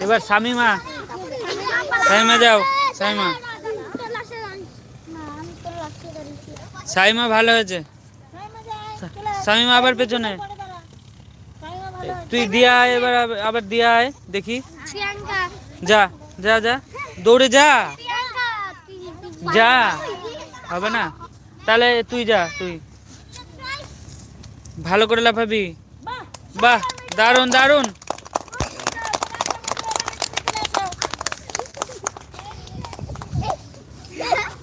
এবার শামিমা। শামিমা যাও, শামিমা। শামিমা ভালো হয়েছে। শামিমা আবার পেছনে। তুই দিয়া আয়, এবার আব- আবার দিয়া আয়, দেখি। যা যা যা। দৌড়ে যা। যা। হবে না। তাহলে তুই যা, তুই। ভালো করে লাফাবি। বাহ দারুণ দারুণ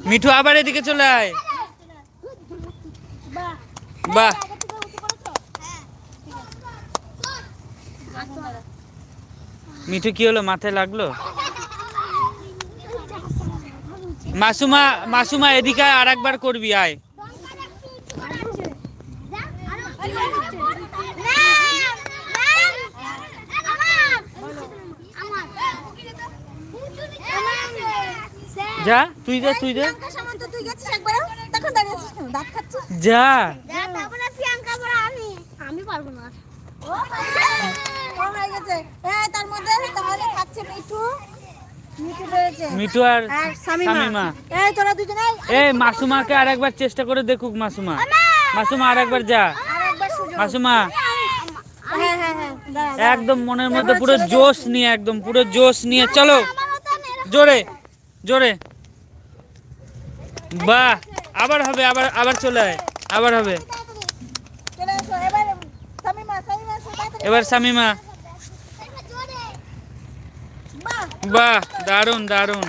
মিঠু আবার এদিকে চলে আয়। বাহ। মিঠু কি হলো মাথায় লাগল? মাসুমা মাসুমা এদিকে আর একবার করবি আয়। যা তুই যা তুই যা। যা। আমি পারব না। কম হয়ে আর এই তোরা দুজনে মাসুমাকে চেষ্টা করে দেখুক মাসুমা। মাসুমা আর একবার যা মাসুমা। হ্যাঁ হ্যাঁ একদম মনের মধ্যে পুরো জোশ নিয়ে একদম পুরো জোশ নিয়ে। চলো। জোরে জোরে। বাহ, আবার হবে, আবার আবার চলে আয়, আবার হবে। এবার তাড়াতাড়ি। বাহ দারুণ দারুণ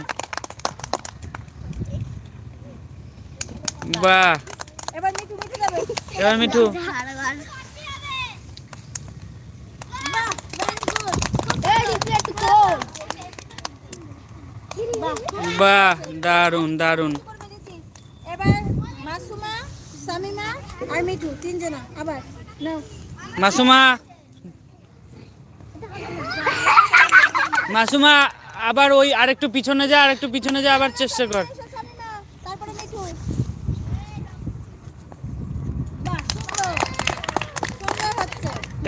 বাহ। এবার মিঠু। বাহ very good এবার মাসুমা শামিমা আর মিঠু তিনজনা। আবার নাও। মাসুমা। মাসুমা আবার ওই আরেকটু পিছনে যা আরেকটু পিছনে যা আবার চেষ্টা কর।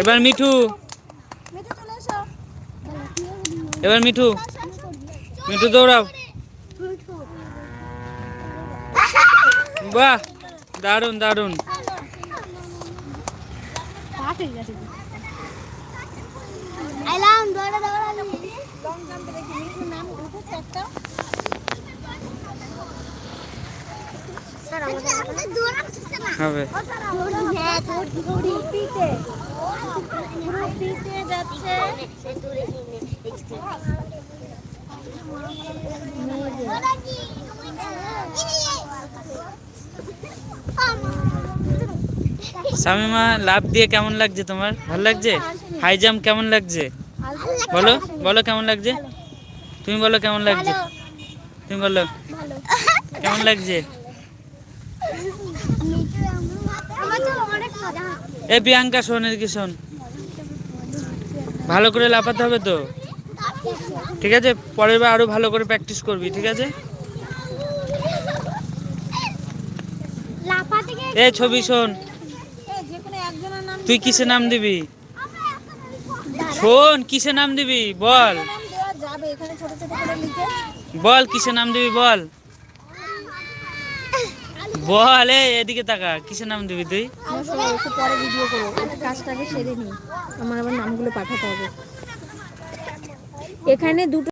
এবার মিঠু। এবার মিঠু। মিঠু দৌড়াও বাহ দারুণ দারুণ এলাম দৌড়ে দৌড়ালি লং জাম্পে দেখি মিঠুর পিতে পুরো পিতে যাচ্ছে শামিমা, লাভ দিয়ে কেমন লাগছে তোমার? ভালো লাগছে? হাই জাম্প কেমন লাগছে? বলো বলো কেমন লাগছে? তুমি বলো কেমন লাগছে? তুমি বলো, কেমন লাগছে? এ, প্রিয়াঙ্কা, শোন কি শোন। ভালো করে লাফাতে হবে তো? ঠিক আছে? পরের বার আরও ভালো করে প্র্যাকটিস করবি, ঠিক আছে লাফাতে গিয়ে এ ছবি শোন। তুই কিসে নাম দিবি? শোন কিসে নাম দিবি? বল। বল কিসে নাম দিবি বল। বল এ এদিকে তাকা কিসে নাম দিবি তুই? পরে ভিডিও করব কাজটাকে সেরে নিই আমার আবার নামগুলো পাঠাতে হবে। এখানে দুটো